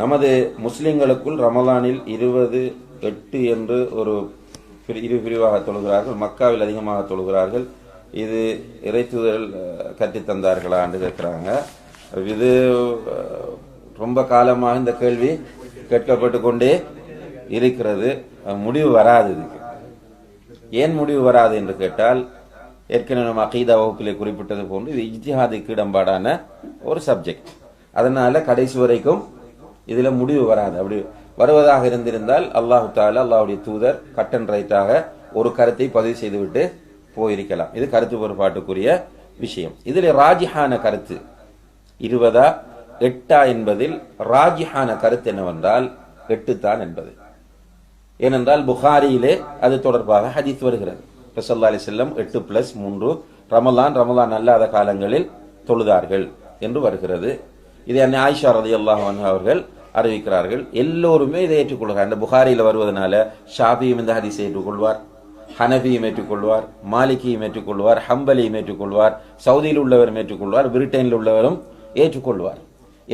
நமது முஸ்லிம்களுக்குள் ரமலானில் இருபது எட்டு என்று ஒரு இரு பிரிவாக தொழுகிறார்கள் மக்காவில் அதிகமாக தொழுகிறார்கள். இது இறைத்துதல் கற்றுத் தந்தார்களா என்று கேட்கிறாங்க. இது ரொம்ப காலமாக இந்த கேள்வி கேட்கப்பட்டு கொண்டே இருக்கிறது. முடிவு வராது இதுக்கு. ஏன் முடிவு வராது என்று கேட்டால் ஏற்கனவே நம்ம அகீதா வகுப்பிலே குறிப்பிட்டது போன்று இது இஜ்திஹாதுக்கு இடம்பாடான ஒரு சப்ஜெக்ட். அதனால கடைசி வரைக்கும் இதுல முடிவு வராது. அப்படி வருவதாக இருந்திருந்தால் அல்லாஹு தாலா அல்லாஹ்வுடைய தூதர் கட் அண்ட் ரைட்டாக ஒரு கருத்தை பதிவு செய்துவிட்டு போயிருக்கலாம். இது கருத்து பொறுப்பாட்டுக்குரிய விஷயம். இதுல ராஜிஹான கருத்து இருபதா எட்டா என்பதில் ராஜிஹான கருத்து என்னவென்றால் எட்டுத்தான் என்பது. ஏனென்றால் புகாரியிலே அது தொடர்பாக ஹதீஸ் வருகிறது. ரசல்லா அலி செல்லம் எட்டு பிளஸ் மூன்று ரமலான் ரமலான் அல்லாத காலங்களில் தொழுதார்கள் என்று வருகிறது. இதை அன்னை ஆயிஷா ரதி அல்லாஹ் அவர்கள் அறிவிக்கிறார்கள். எல்லோருமே இதை ஏற்றுக்கொள்கிறார் அந்த புகாரியில் வருவதனால ஷாபியும் இந்த ஹதீஸை ஏற்றுக்கொள்வார் ஹனபியும் ஏற்றுக்கொள்வார் மாலிகியும் ஏற்றுக்கொள்வார் ஹம்பலியும் ஏற்றுக்கொள்வார் சவுதியில் உள்ளவரும் ஏற்றுக்கொள்வார் பிரிட்டனில் உள்ளவரும் ஏற்றுக்கொள்வார்.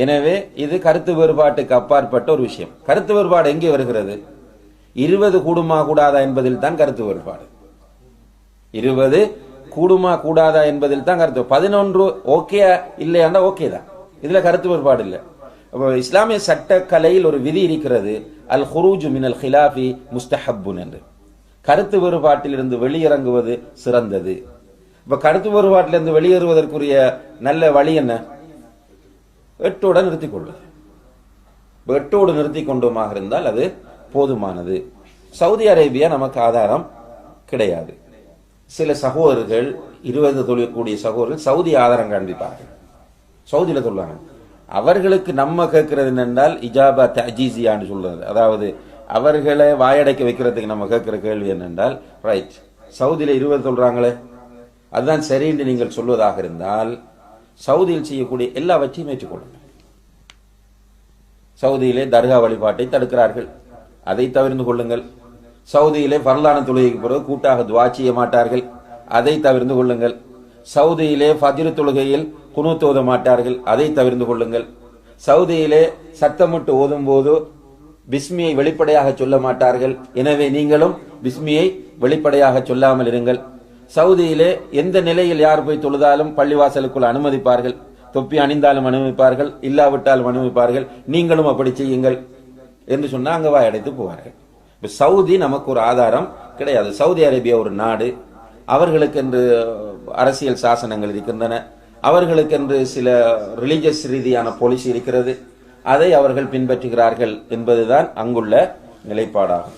எனவே இது கருத்து வேறுபாட்டுக்கு அப்பாற்பட்ட ஒரு விஷயம். கருத்து வேறுபாடு எங்கே வருகிறது? இருபது கூடுமா கூடாதா என்பதில் தான் கருத்து வேறுபாடு. இருபது கூடுமா கூடாதா என்பதில் தான் கருத்து. பதினொன்று ஓகே இல்லையாண்டா ஓகே தான். இதுல கருத்து வேறுபாடு இல்லை. இஸ்லாமிய சட்டக்கலையில் ஒரு விதி இருக்கிறது அல் ஹுரூஜு மினல் ஹிலாஃபி முஸ்தஹப்புன் என்று. கருத்து வேறுபாட்டிலிருந்து வெளியிறங்குவது சிறந்தது. இப்ப கருத்து வேறுபாட்டிலிருந்து வெளியேறுவதற்குரிய நல்ல வழி என்ன? வெட்டோட நிறுத்திக் கொள்வது. வெட்டோடு நிறுத்தி கொண்டோமாக இருந்தால் அது போதுமானது. சவுதி அரேபியா நமக்கு ஆதாரம் கிடையாது. சில சகோதரர்கள் இருபது தொழிற்கூடிய சகோதரர்கள் சவுதி ஆதாரம் காண்பிப்பார்கள் சவுதியில் சொல்லுவாங்க அவர்களுக்கு நம்ம கேட்கறது என்னென்றால் இஜாபா தஜீசியான்னு சொல்றது. அதாவது அவர்களை வாயடைக்க வைக்கிறதுக்கு நம்ம கேட்கிற கேள்வி என்னென்றால் ரைட் சவுதியில் இருவர் சொல்றாங்களே. அதுதான் சரி என்று நீங்கள் சொல்வதாக இருந்தால் சவுதியில் செய்யக்கூடிய எல்லாவற்றையும் ஏற்றுக்கொள்ளுங்கள். சவுதியிலே தர்கா வழிபாட்டை தடுக்கிறார்கள். அதை தவிர்த்து கொள்ளுங்கள். சவுதியிலே பரலான தொழுகைக்கு பிறகு கூட்டாக துவா செய்ய மாட்டார்கள். அதை தவிர்த்து கொள்ளுங்கள். சவுதியிலே ஃபஜ்ர் தொழுகையில் குனூத் ஓத மாட்டார்கள். அதை தவிர்த்து கொள்ளுங்கள். சவுதியிலே சத்தமிட்டு ஓதும் போது பிஸ்மியை வெளிப்படையாக சொல்ல மாட்டார்கள். எனவே நீங்களும் பிஸ்மியை வெளிப்படையாக சொல்லாமல் இருங்கள். சவுதியிலே எந்த நிலையில் யார் போய் தொழுதாலும் பள்ளிவாசலுக்குள் அனுமதிப்பார்கள். தொப்பி அணிந்தாலும் அனுமதிப்பார்கள். இல்லாவிட்டாலும் அனுமதிப்பார்கள். நீங்களும் அப்படி செய்யுங்கள். என்று சொன்னா அங்க வாயடைத்து போவார்கள். இப்ப சவுதி நமக்கு ஒரு ஆதாரம் கிடையாது. சவுதி அரேபியா ஒரு நாடு. அவர்களுக்கென்று அரசியல் சாசனங்கள் இருக்கின்றன. அவர்களுக்கென்று சில ரிலீஜியஸ் ரீதியான பாலிசி இருக்கிறது. அதை அவர்கள் பின்பற்றுகிறார்கள் என்பதுதான் அங்குள்ள நிலைப்பாடாகும்.